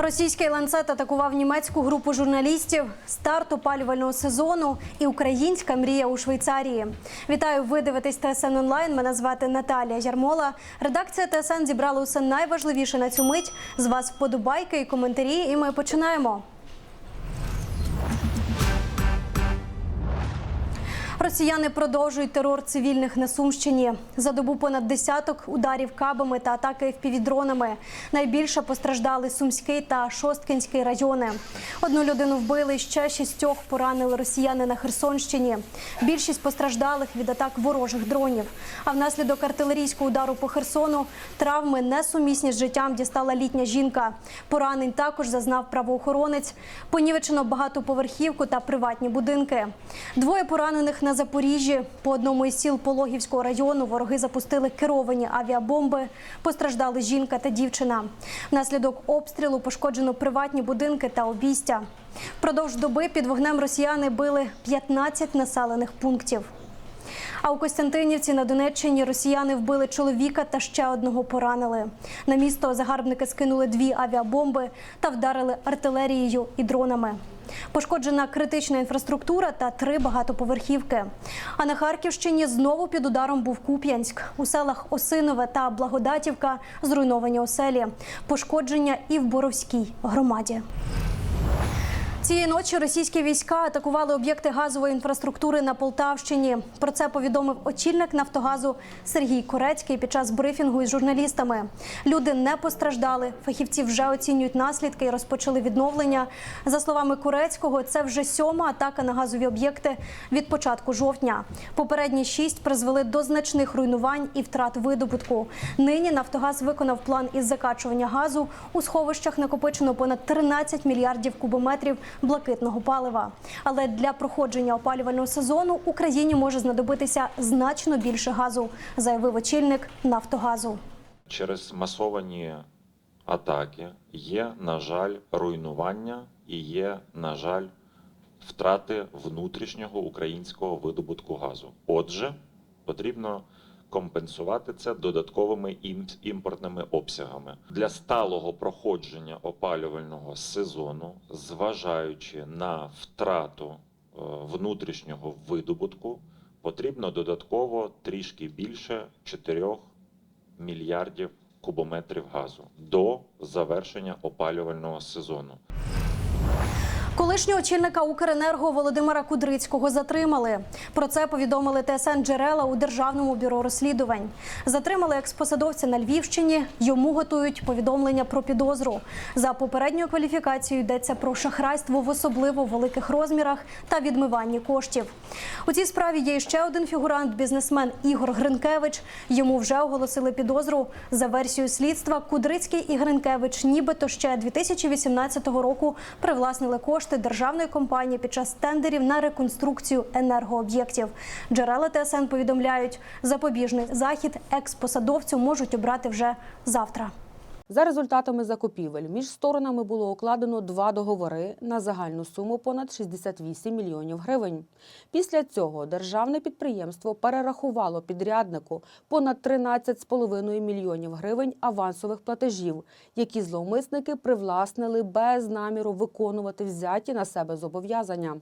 Російський ланцет атакував німецьку групу журналістів, старт опалювального сезону і українська мрія у Швейцарії. Вітаю, ви дивитесь ТСН онлайн. Мене звати Наталія Ярмола. Редакція ТСН зібрала усе найважливіше на цю мить. З вас вподобайки і коментарі. І ми починаємо. Росіяни продовжують терор цивільних на Сумщині. За добу понад десяток ударів кабами та атаки впівдронами. Найбільше постраждали Сумський та Шосткинський райони. Одну людину вбили, ще шістьох поранили росіяни на Херсонщині. Більшість постраждалих від атак ворожих дронів. А внаслідок артилерійського удару по Херсону травми несумісні з життям дістала літня жінка. Поранень також зазнав правоохоронець. Понівечено багатоповерхівку та приватні будинки. Двоє поранених на Запоріжжі. По одному із сіл Пологівського району вороги запустили керовані авіабомби. Постраждали жінка та дівчина. Внаслідок обстрілу пошкоджено приватні будинки та обійстя. Впродовж доби під вогнем росіяни били 15 населених пунктів. А у Костянтинівці на Донеччині росіяни вбили чоловіка та ще одного поранили. На місто загарбники скинули дві авіабомби та вдарили артилерією і дронами. Пошкоджена критична інфраструктура та три багатоповерхівки. А на Харківщині знову під ударом був Куп'янськ. У селах Осинове та Благодатівка зруйновані оселі. Пошкодження і в Боровській громаді. Цієї ночі російські війська атакували об'єкти газової інфраструктури на Полтавщині. Про це повідомив очільник Нафтогазу Сергій Корецький під час брифінгу із журналістами. Люди не постраждали. Фахівці вже оцінюють наслідки і розпочали відновлення. За словами Корецького, це вже сьома атака на газові об'єкти від початку жовтня. Попередні шість призвели до значних руйнувань і втрат видобутку. Нині Нафтогаз виконав план із закачування газу. У сховищах накопичено понад 13 мільярдів кубометрів блакитного палива. Але для проходження опалювального сезону Україні може знадобитися значно більше газу, заявив очільник Нафтогазу. Через масовані атаки є, на жаль, руйнування і є, на жаль, втрати внутрішнього українського видобутку газу. Отже, потрібно компенсувати це додатковими ім- імпортними обсягами для сталого проходження опалювального сезону, зважаючи на втрату е, внутрішнього видобутку, потрібно додатково трішки більше 4 мільярдів кубометрів газу до завершення опалювального сезону. Колишнього очільника Укренерго Володимира Кудрицького затримали. Про це повідомили ТСН джерела у державному бюро розслідувань. Затримали експосадовця на Львівщині. Йому готують повідомлення про підозру. За попередньою кваліфікацією йдеться про шахрайство в особливо великих розмірах та відмиванні коштів. У цій справі є ще один фігурант, бізнесмен Ігор Гринкевич. Йому вже оголосили підозру. За версією слідства, Кудрицький і Гринкевич, нібито ще 2018 року привласнили кошти державної компанії під час тендерів на реконструкцію енергооб'єктів. Джерела ТСН повідомляють, запобіжний захід експосадовцю можуть обрати вже завтра. За результатами закупівель між сторонами було укладено два договори на загальну суму понад 68 мільйонів гривень. Після цього державне підприємство перерахувало підряднику понад 13,5 мільйонів гривень авансових платежів, які зловмисники привласнили без наміру виконувати взяті на себе зобов'язання.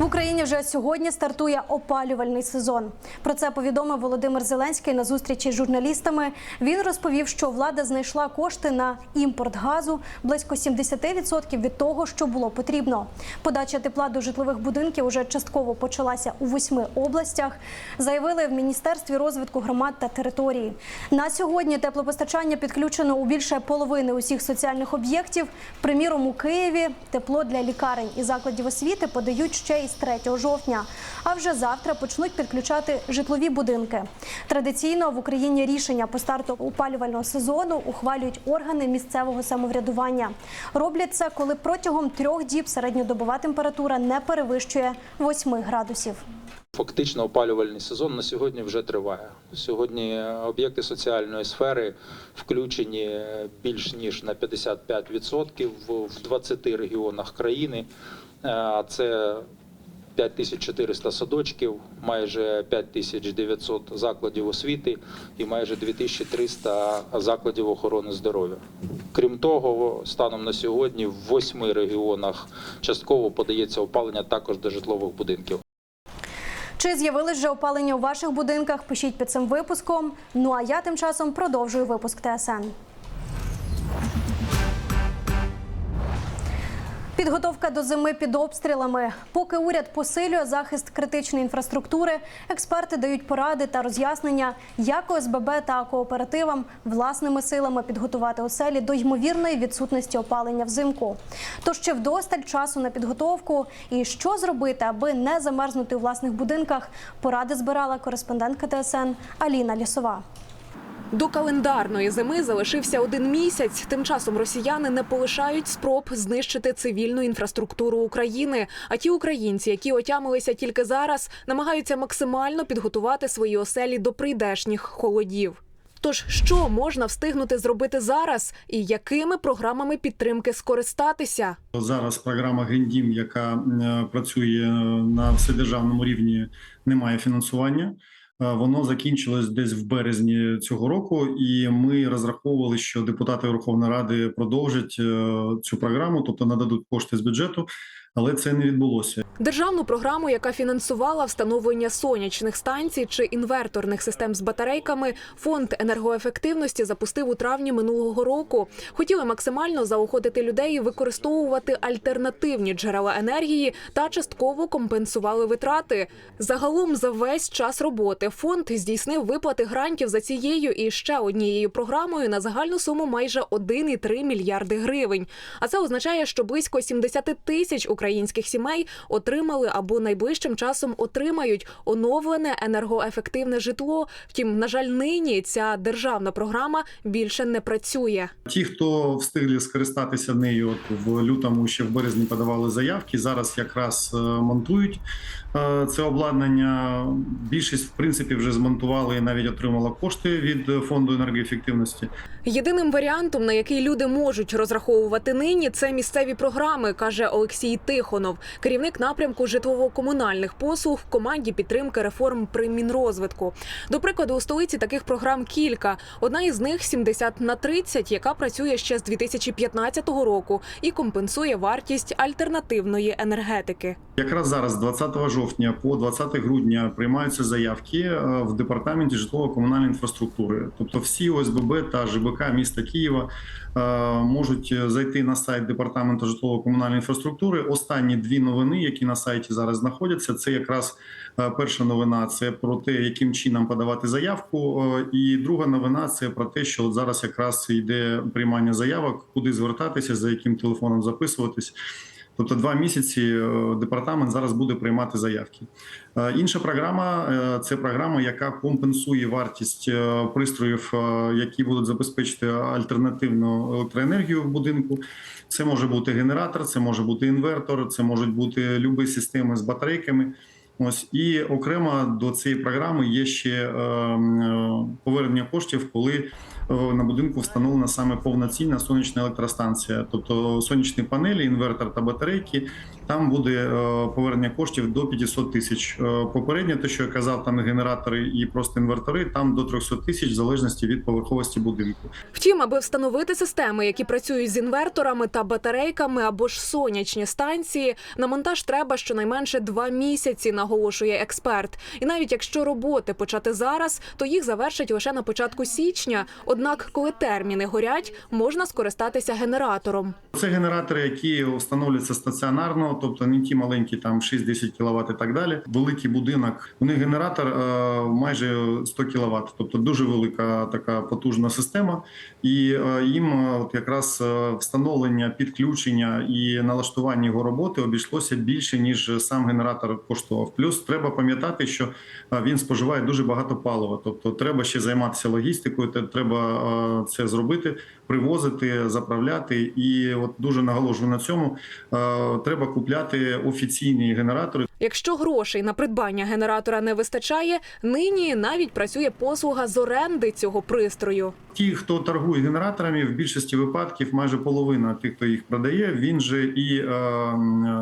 В Україні вже сьогодні стартує опалювальний сезон. Про це повідомив Володимир Зеленський на зустрічі з журналістами. Він розповів, що влада знайшла кошти на імпорт газу близько 70% від того, що було потрібно. Подача тепла до житлових будинків уже частково почалася у восьми областях. Заявили в міністерстві розвитку громад та території. На сьогодні теплопостачання підключено у більше половини усіх соціальних об'єктів. Приміром, у Києві тепло для лікарень і закладів освіти подають ще із 3 жовтня. А вже завтра почнуть підключати житлові будинки. Традиційно в Україні рішення по старту опалювального сезону ухвалюють органи місцевого самоврядування. Роблять це, коли протягом трьох діб середньодобова температура не перевищує 8 градусів. Фактично опалювальний сезон на сьогодні вже триває. Сьогодні об'єкти соціальної сфери включені більш ніж на 55% в 20 регіонах країни. Е, Це 5400 садочків, майже 5900 закладів освіти і майже 2300 закладів охорони здоров'я. Крім того, станом на сьогодні в восьми регіонах частково подається опалення також до житлових будинків. Чи з'явились вже опалення у ваших будинках? Пишіть під цим випуском. Ну а я тим часом продовжую випуск ТСН. Підготовка до зими під обстрілами. Поки уряд посилює захист критичної інфраструктури, експерти дають поради та роз'яснення, як ОСББ та кооперативам власними силами підготувати оселі до ймовірної відсутності опалення взимку. Тож ще вдосталь часу на підготовку і що зробити, аби не замерзнути у власних будинках, поради збирала кореспондентка ТСН Аліна Лісова. До календарної зими залишився один місяць. Тим часом росіяни не полишають спроб знищити цивільну інфраструктуру України. А ті українці, які отямилися тільки зараз, намагаються максимально підготувати свої оселі до прийдешніх холодів. Тож, що можна встигнути зробити зараз, і якими програмами підтримки скористатися? Зараз програма Гріндім, яка е, працює на вседержавному рівні, не має фінансування. Е, Воно закінчилось десь в березні цього року, і ми розраховували, що депутати Верховної Ради продовжать е, цю програму, тобто нададуть кошти з бюджету, але це не відбулося. Державну програму, яка фінансувала встановлення сонячних станцій чи інверторних систем з батарейками, фонд енергоефективності запустив у травні минулого року. Хотіли максимально заохотити людей використовувати альтернативні джерела енергії та частково компенсували витрати. Загалом за весь час роботи фонд здійснив виплати грантів за цією і ще однією програмою на загальну суму майже 1,3 мільярди гривень. А це означає, що близько 70 тисяч українських сімей отримали або найближчим часом отримають оновлене енергоефективне житло. Втім, на жаль, нині ця державна програма більше не працює. Ті, хто встигли скористатися нею от в лютому, ще в березні подавали заявки. Зараз якраз е, монтують е, це обладнання. Більшість, в принципі, вже змонтували і навіть отримала кошти від фонду енергоефективності. Єдиним варіантом, на який люди можуть розраховувати нині, це місцеві програми, каже Олексій Тихонов, керівник напрямку житлово-комунальних послуг в команді підтримки реформ при Мінрозвитку. До прикладу, у столиці таких програм кілька. Одна із них 70 на 30, яка працює ще з 2015 року і компенсує вартість альтернативної енергетики. Якраз зараз, з 20 жовтня по 20 грудня, приймаються заявки е, в департаменті житлово-комунальної інфраструктури. Тобто, всі ОСББ та ЖБК міста Києва е, можуть зайти на сайт департаменту житлово-комунальної інфраструктури. Останні дві новини, які на сайті зараз знаходяться, це якраз е, перша новина це про те, яким чином подавати заявку. е, І друга новина це про те, що от зараз якраз йде приймання заявок, куди звертатися, за яким телефоном записуватись. Тобто два місяці е, департамент зараз буде приймати заявки. Е, Інша програма е, це програма, яка компенсує вартість пристроїв, які будуть забезпечити альтернативну електроенергію в будинку. Це може бути генератор, це може бути інвертор, це можуть бути любі системи з батарейками. Ось і окремо до цієї програми є ще повернення коштів, коли на будинку встановлена саме повноцінна сонячна електростанція, тобто сонячні панелі, інвертор та батарейки. Там буде е, повернення коштів до 500 тисяч. Е, Попередньо, те, що я казав, там генератори і просто інвертори, там до 300 тисяч в залежності від поверховості будинку. Втім, аби встановити системи, які працюють з інверторами та батарейками або ж сонячні станції, на монтаж треба щонайменше два місяці, наголошує експерт. І навіть якщо роботи почати зараз, то їх завершать лише на початку січня. Однак, коли терміни горять, можна скористатися генератором. Це генератори, які встановлюються стаціонарно, тобто не ті маленькі, там 6-10 кВт і так далі. Великий будинок. У них генератор е, майже 100 кВт, тобто дуже велика така потужна система. І е, їм е, от якраз е, встановлення, підключення і налаштування його роботи обійшлося більше ніж сам генератор коштував. Плюс треба пам'ятати, що е, він споживає дуже багато палива. Тобто, треба ще займатися логістикою. те- Е, це зробити, привозити, заправляти. І от дуже наголошую на цьому. е, Треба купляти офіційні генератори. Якщо грошей на придбання генератора не вистачає, нині навіть працює послуга з оренди цього пристрою. Ті, хто торгує генераторами, в більшості випадків майже половина тих, хто їх продає, він же і е,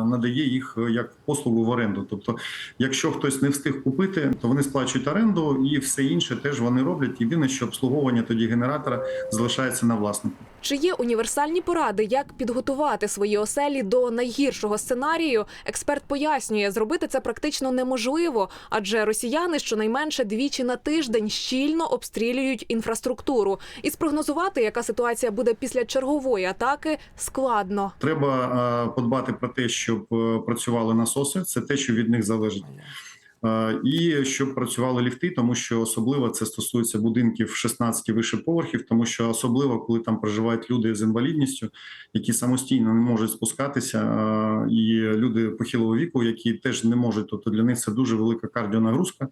надає їх як послугу в оренду. Тобто, якщо хтось не встиг купити, то вони сплачують оренду, і все інше теж вони роблять. Єдине, що обслуговування тоді генератора залишається на власнику. Чи є універсальні поради, як підготувати свої оселі до найгіршого сценарію? Експерт пояснює, зробити це практично неможливо, адже росіяни щонайменше двічі на тиждень щільно обстрілюють інфраструктуру. І спрогнозувати, яка ситуація буде після чергової атаки, складно. Треба е, подбати про те, щоб е, працювали насоси. Це те, що від них залежить. Е, І щоб працювали ліфти, тому що особливо це стосується будинків 16 і вище поверхів, тому що особливо коли там проживають люди з інвалідністю, які самостійно не можуть спускатися, е, і люди похилого віку, які теж не можуть, тобто для них це дуже велика кардіонагрузка.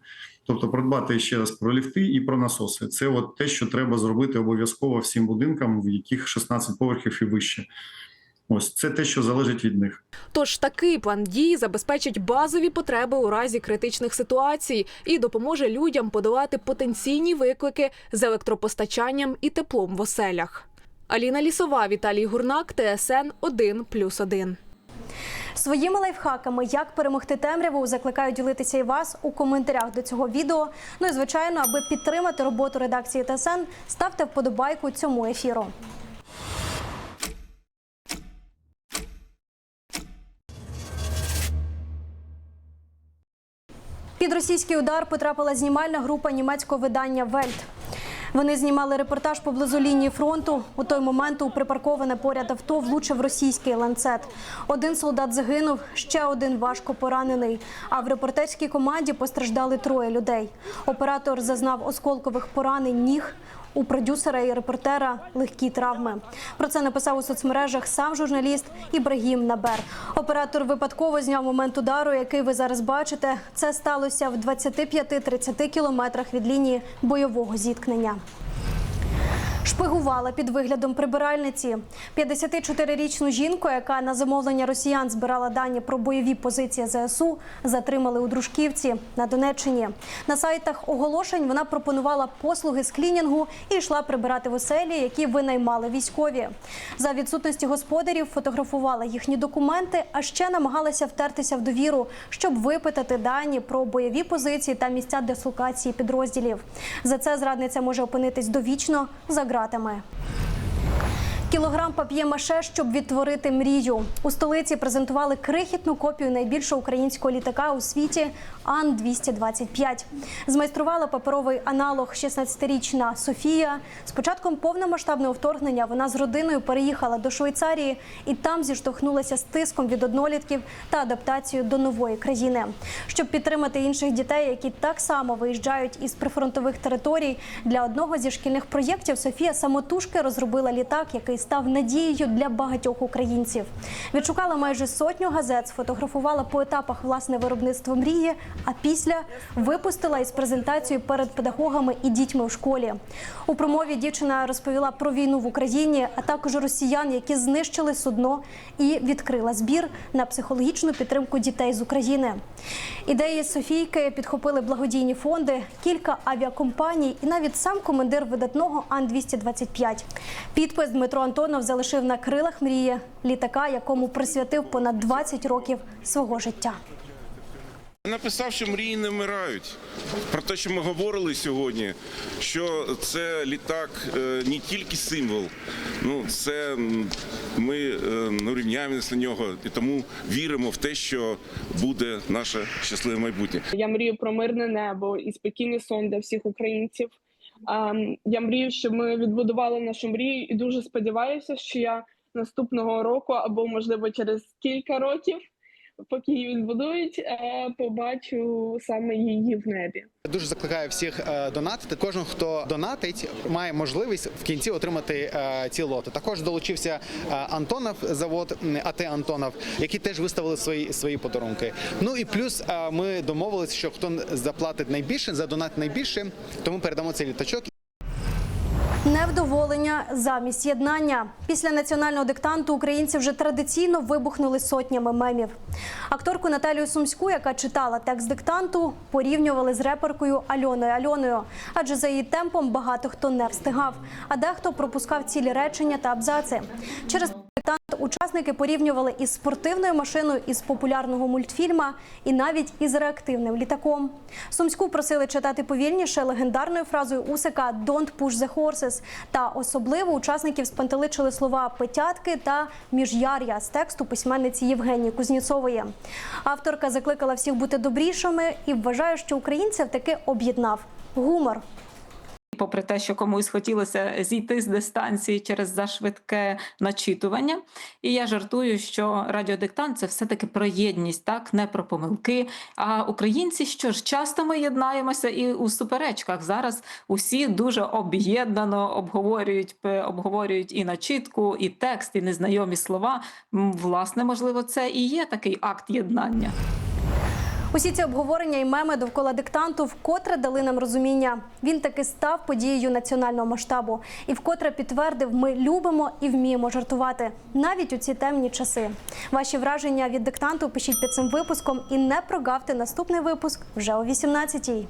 Тобто, продбати ще раз про ліфти і про насоси. Це от те, що треба зробити обов'язково всім будинкам, в яких 16 поверхів і вище. Ось це те, що залежить від них. Тож такий план дій забезпечить базові потреби у разі критичних ситуацій і допоможе людям подолати потенційні виклики з електропостачанням і теплом в оселях. Аліна Лісова, Віталій Гурнак, ТСН 1+,1. Своїми лайфхаками, як перемогти темряву, закликаю ділитися і вас у коментарях до цього відео. Ну і звичайно, аби підтримати роботу редакції ТСН, ставте вподобайку цьому ефіру. Під російський удар потрапила знімальна група німецького видання Вельт. Вони знімали репортаж поблизу лінії фронту. У той момент у припарковане поряд авто влучив російський ланцет. Один солдат загинув, ще один важко поранений. А в репортерській команді постраждали троє людей. Оператор зазнав осколкових поранень ніг. У продюсера і репортера легкі травми. Про це написав у соцмережах сам журналіст Ібрагім Набер. Оператор випадково зняв момент удару, який ви зараз бачите. Це сталося в 25-30 кілометрах від лінії бойового зіткнення. Шпигувала під виглядом прибиральниці 54-річну жінку, яка на замовлення росіян збирала дані про бойові позиції ЗСУ, затримали у Дружківці на Донеччині. На сайтах оголошень вона пропонувала послуги з клінінгу і йшла прибирати в оселі, які винаймали військові. За відсутності господарів фотографувала їхні документи, а ще намагалася втертися в довіру, щоб випитати дані про бойові позиції та місця дислокації підрозділів. За це зрадниця може опинитись довічно за ґратами. Кілограм пап'є-маше, щоб відтворити мрію. У столиці презентували крихітну копію найбільшого українського літака у світі Ан-225. Змайструвала паперовий аналог 16-річна Софія. З початком повномасштабного вторгнення вона з родиною переїхала до Швейцарії і там зіштовхнулася з тиском від однолітків та адаптацією до нової країни. Щоб підтримати інших дітей, які так само виїжджають із прифронтових територій, для одного зі шкільних проєктів Софія самотужки розробила літак, який став надією для багатьох українців. Відшукала майже сотню газет, сфотографувала по етапах власне виробництво мрії. А після випустила із презентацією перед педагогами і дітьми в школі. У промові дівчина розповіла про війну в Україні, а також росіян, які знищили судно, і відкрила збір на психологічну підтримку дітей з України. Ідеї Софійки підхопили благодійні фонди, кілька авіакомпаній і навіть сам командир видатного Ан-225. Підпис Дмитро Антонов залишив на крилах мрії літака, якому присвятив понад 20 років свого життя. Написав, що мрії не вмирають. Про те, що ми говорили сьогодні, що це літак е, не тільки символ, ну це ми е, ну, рівняємося на нього і тому віримо в те, що буде наше щасливе майбутнє. Я мрію про мирне небо і спокійний сон для всіх українців. Ем, Я мрію, щоб ми відбудували нашу мрію, і дуже сподіваюся, що я наступного року або можливо через кілька років, поки її відбудують, е, побачу саме її в небі. Дуже закликаю всіх е, донатити. Кожен, хто донатить, має можливість в кінці отримати е, ці лоти. Також долучився Антонов, завод АТ Антонов, які теж виставили свої свої подарунки. Ну і плюс ми домовилися, що хто заплатить найбільше, задонатить найбільше, тому передамо цей літачок. Невдоволення замість єднання. Після національного диктанту українці вже традиційно вибухнули сотнями мемів. Акторку Наталію Сумську, яка читала текст диктанту, порівнювали з реперкою Альоною Альоною, адже за її темпом багато хто не встигав, а дехто пропускав цілі речення та абзаци. Через диктант учасники порівнювали із спортивною машиною із популярного мультфільма і навіть із реактивним літаком. Сумську просили читати повільніше легендарною фразою Усика «Don't push the horses». Та особливо учасників спантеличили слова «петятки» та «міжяр'я» з тексту письменниці Євгенії Кузніцової. Авторка закликала всіх бути добрішими і вважає, що українців таки об'єднав гумор. Попри те, що комусь хотілося зійти з дистанції через зашвидке начитування. І я жартую, що радіодиктант це все-таки про єдність, так не про помилки. А українці, що ж, часто ми єднаємося і у суперечках. Зараз усі дуже об'єднано обговорюють, обговорюють і начитку, і текст, і незнайомі слова. Власне, можливо, це і є такий акт єднання. Усі ці обговорення і меми довкола диктанту вкотре дали нам розуміння. Він таки став подією національного масштабу і вкотре підтвердив, ми любимо і вміємо жартувати навіть у ці темні часи. Ваші враження від диктанту пишіть під цим випуском і не прогавте наступний випуск вже о 18-й.